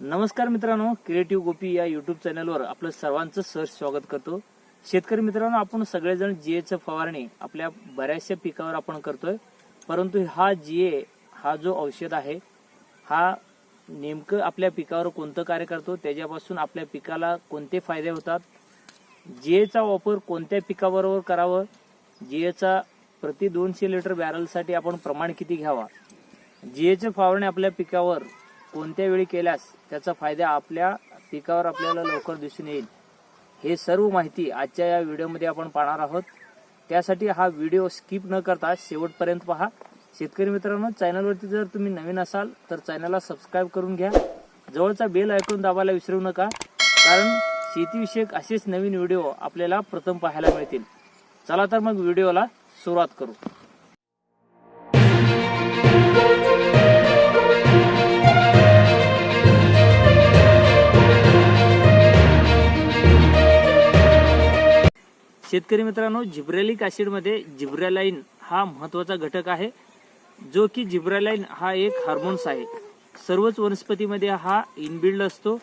नमस्कार मित्रांनो क्रिएटिव्ह गोपी या युट्यूब चॅनलवर आपलं सर्वांचं सहज स्वागत करतो. शेतकरी मित्रांनो आपण सगळेजण जीएचं फवारणी आपल्या बऱ्याचशा पिकावर आपण करतोय. परंतु हा जीए हा जो औषध आहे हा नेमकं आपल्या पिकावर कोणतं कार्य करतो त्याच्यापासून आपल्या पिकाला कोणते फायदे होतात? जीएचा वापर कोणत्या पिकाबरोबर करावं? जीएचा प्रति दोनशे लिटर बॅरलसाठी आपण प्रमाण किती घ्यावा? जीएचे फवारणी आपल्या पिकावर कोणत्या वेळी केल्यास त्याचा फायदा आपल्या पिकावर आपल्याला लवकर दिसून येईल. हे सर्व माहिती आजच्या या व्हिडिओमध्ये आपण पाहणार आहोत. त्यासाठी हा व्हिडिओ स्किप न करता शेवटपर्यंत पहा. शेतकरी मित्रांनो चॅनलवरती जर तुम्ही नवीन असाल तर चॅनलला सबस्क्राईब करून घ्या. जवळचा बेल ऐकून दाबायला विसरू नका कारण शेतीविषयक असेच नवीन व्हिडिओ आपल्याला प्रथम पाहायला मिळतील. चला तर मग व्हिडिओला सुरुवात करू. शेतकरी मित्रांनो जिब्रेलिक ॲसिडमध्ये जिब्रॅलाईन हा महत्त्वाचा घटक आहे जो की जिब्रॅलाईन हा एक हार्मोन्स आहे. सर्वच वनस्पतीमध्ये हा इनबिल्ड असतो.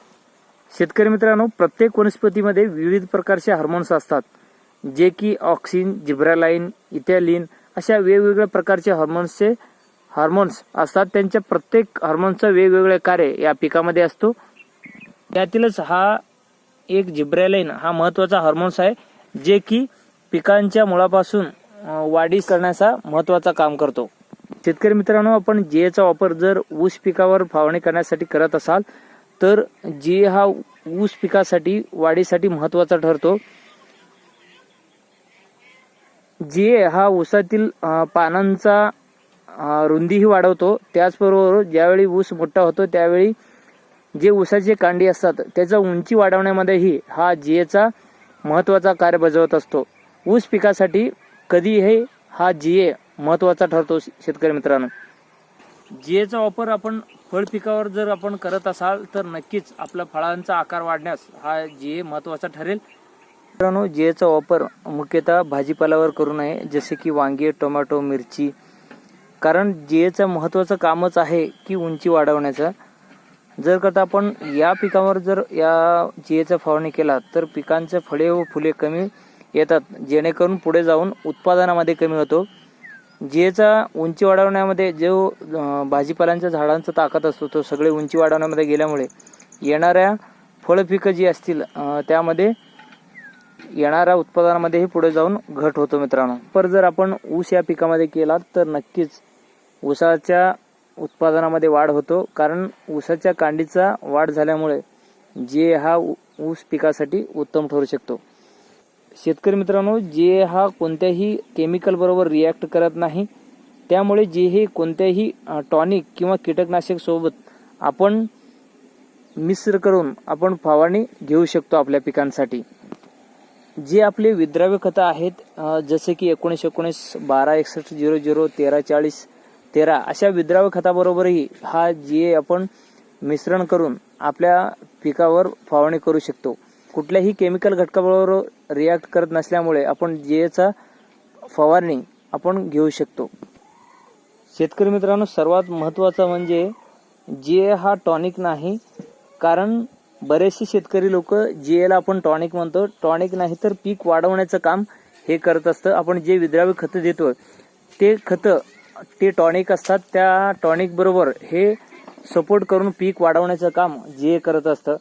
शेतकरी मित्रांनो प्रत्येक वनस्पतीमध्ये विविध प्रकारचे हार्मोन्स असतात जे की ऑक्सिन जिब्रालाईन इथॅलिन अशा वेगवेगळ्या प्रकारचे हार्मोन्सचे हार्मोन्स असतात. त्यांच्या प्रत्येक हार्मोन्सचं वेगवेगळे कार्य या पिकामध्ये असतो. त्यातीलच हा एक जिब्रॅलाईन हा महत्त्वाचा हार्मोन्स आहे. जे की पिकांच्या मुळापासून वाढीस करण्याचा महत्त्वाचा काम करतो. शेतकरी मित्रांनो आपण जिएचा वापर जर ऊस पिकावर फवारणी करण्यासाठी करत असाल तर जी हा ऊस पिकासाठी वाढीसाठी महत्त्वाचा ठरतो. जीए हा ऊसातील पानांचा रुंदीही वाढवतो त्याचबरोबर ज्यावेळी ऊस मोठा होतो त्यावेळी जे ऊसाचे कांडी असतात त्याचा उंची वाढवण्यामध्येही हा जीएचा महत्त्वाचा कार्य बजावत असतो. ऊस पिकासाठी कधी हे हा जीए महत्त्वाचा ठरतो शेतकरी मित्रांनो. जीएचा वापर आपण फळ पिकावर जर आपण करत असाल तर नक्कीच आपल्या फळांचा आकार वाढण्यास हा जीए महत्त्वाचा ठरेल. मित्रांनो जीएचा वापर मुख्यतः भाजीपाल्यावर करू नये जसे की वांगे टोमॅटो मिरची. कारण जीएचं महत्वाचं कामच आहे की उंची वाढवण्याचं. जर करता आपण या पिकावर जर या जिएचा फवारणी केला तर पिकांचे फळे व फुले कमी येतात जेणेकरून पुढे जाऊन उत्पादनामध्ये कमी होतो. जिएचा उंची वाढवण्यामध्ये जो भाजीपाल्यांच्या झाडांचा ताकद असतो तो सगळे उंची वाढवण्यामध्ये गेल्यामुळे येणाऱ्या फळपिकं जी असतील त्यामध्ये येणाऱ्या उत्पादनामध्येही पुढे जाऊन घट होतो मित्रांनो. पर जर आपण ऊस या पिकामध्ये केला तर नक्कीच ऊसाच्या उत्पादनामध्ये वाढ होतो कारण ऊसाच्या कांडीचा वाढ झाल्यामुळे जे हा ऊस पिकासाठी उत्तम ठरू शकतो. शेतकरी मित्रांनो जे हा कोणत्याही केमिकल बरोबर रिॲक्ट करत नाही त्यामुळे जे हे कोणत्याही टॉनिक किंवा कीटकनाशक सोबत आपण मिश्र करून आपण फवारणी घेऊ शकतो आपल्या पिकांसाठी. जे आपले विद्राव्य खतं आहेत जसे की एकोणीस एकोणीस बारा एकसष्ट झिरो झिरो तेरा चाळीस तेरा अशा विद्राव्य खताबरोबरही हा जे आपण मिश्रण करून आपल्या पिकावर फवारणी करू शकतो. कुठल्याही केमिकल घटकाबरोबर रिॲक्ट करत नसल्यामुळे आपण जेचा फवारणी आपण घेऊ शकतो. शेतकरी मित्रांनो सर्वात महत्त्वाचं म्हणजे जे हा टॉनिक नाही कारण बरेचसे शेतकरी लोक ला आपण टॉनिक म्हणतो. टॉनिक नाही तर पीक वाढवण्याचं काम हे करत असतं. आपण जे विद्राव्य खतं देतो ते खतं ते टॉनिक असतात त्या टॉनिक बरोबर हे सपोर्ट करून पीक वाढवण्याचं काम जे करत असतं.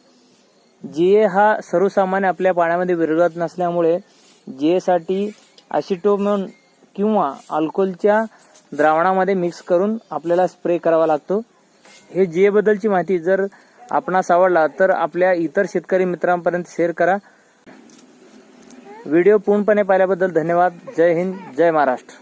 जीए हा सर्वसामान्य आपल्या पाण्यामध्ये विरघळत नसल्यामुळे जीए एसाठी ॲसिटोमोन किंवा अल्कोहोलच्या द्रावणामध्ये मिक्स करून आपल्याला स्प्रे करावा लागतो. हे जीए एबद्दलची माहिती जर आपणास आवडला तर आपल्या इतर शेतकरी मित्रांपर्यंत शेअर करा. व्हिडिओ पूर्णपणे पाहिल्याबद्दल धन्यवाद. जय हिंद जय महाराष्ट्र.